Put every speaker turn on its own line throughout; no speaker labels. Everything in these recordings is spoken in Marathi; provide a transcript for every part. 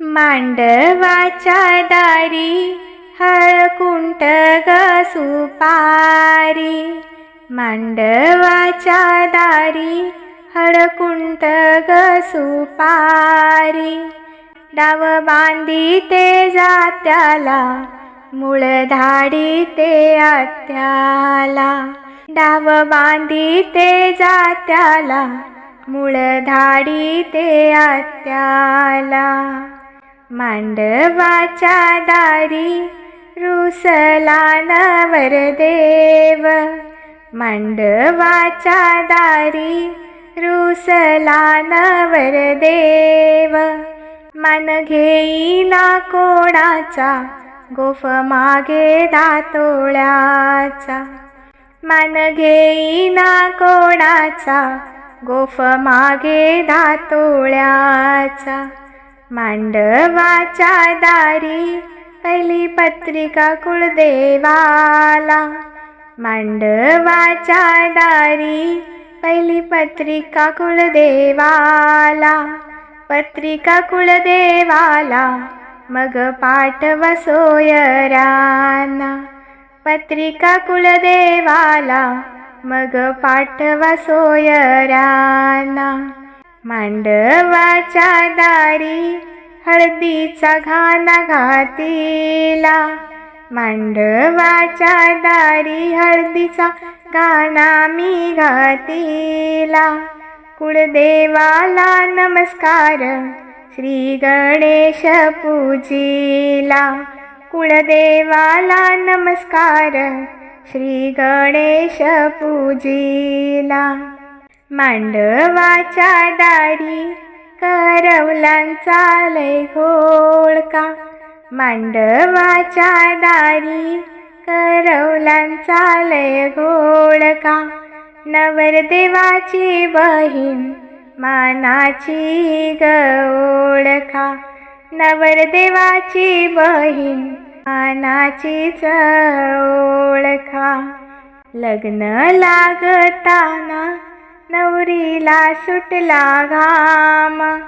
मांडवाच्या दारी हळकुंट ग सुपारी. मांडवाच्या दारी हळकुंट ग सुपारी. डाव बांधी ते जात्याला मूळ धाडी ते आत्याला. डाव बांधी ते जात्याला मूळ धाडी ते आत्याला. मांडवाच्या दारी रुसला नवरदेव मांडवाच्या दारी रुसला नवरदेव मन घेईना कोणाचा गोफ मागे दातोळ्याचा. मन घेईना कोणाचा गोफ मागे दातोळ्याचा. मांडवाच्या दारी पहिली पत्रिका कुळदेवाला मांडवाच्या दारी पहिली पत्रिका कुळदेवाला पत्रिका कुळदेवाला मग पाठव सोयराना पत्रिका कुळदेवाला मग पाठव सोयराना मांडवाच्या दारी हळदीचा घाना घातीला. मांडवाच्या दारी हळदीचा गाणा मी घातीला. कुळदेवाला नमस्कार श्री गणेश पूजीला. कुळदेवाला नमस्कार श्री गणेश पूजीला. मांडवाच्या दारी करवलांचा लय घोळका. मांडवाच्या दारी करवलांचा लय घोळका. नवरदेवाची बहीण मानाची गओळखा नवरदेवाची बहीण मानाचीच ओळखा. लग्न लागताना नवरीला सुटला घाम.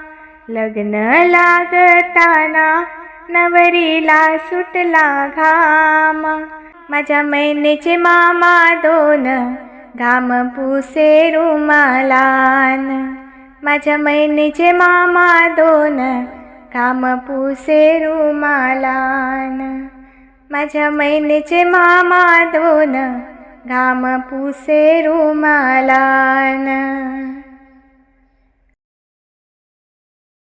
लग्न लागताना नवरीला सुटला घाम. माझ्या मैनेचे मामा दोन घाम पुसे रुमालान. माझ्या मैनेचे मामा दोन घाम पुसे रुमालान. माझ्या मैनेचे मामा दोन घाम पुसे रुमालान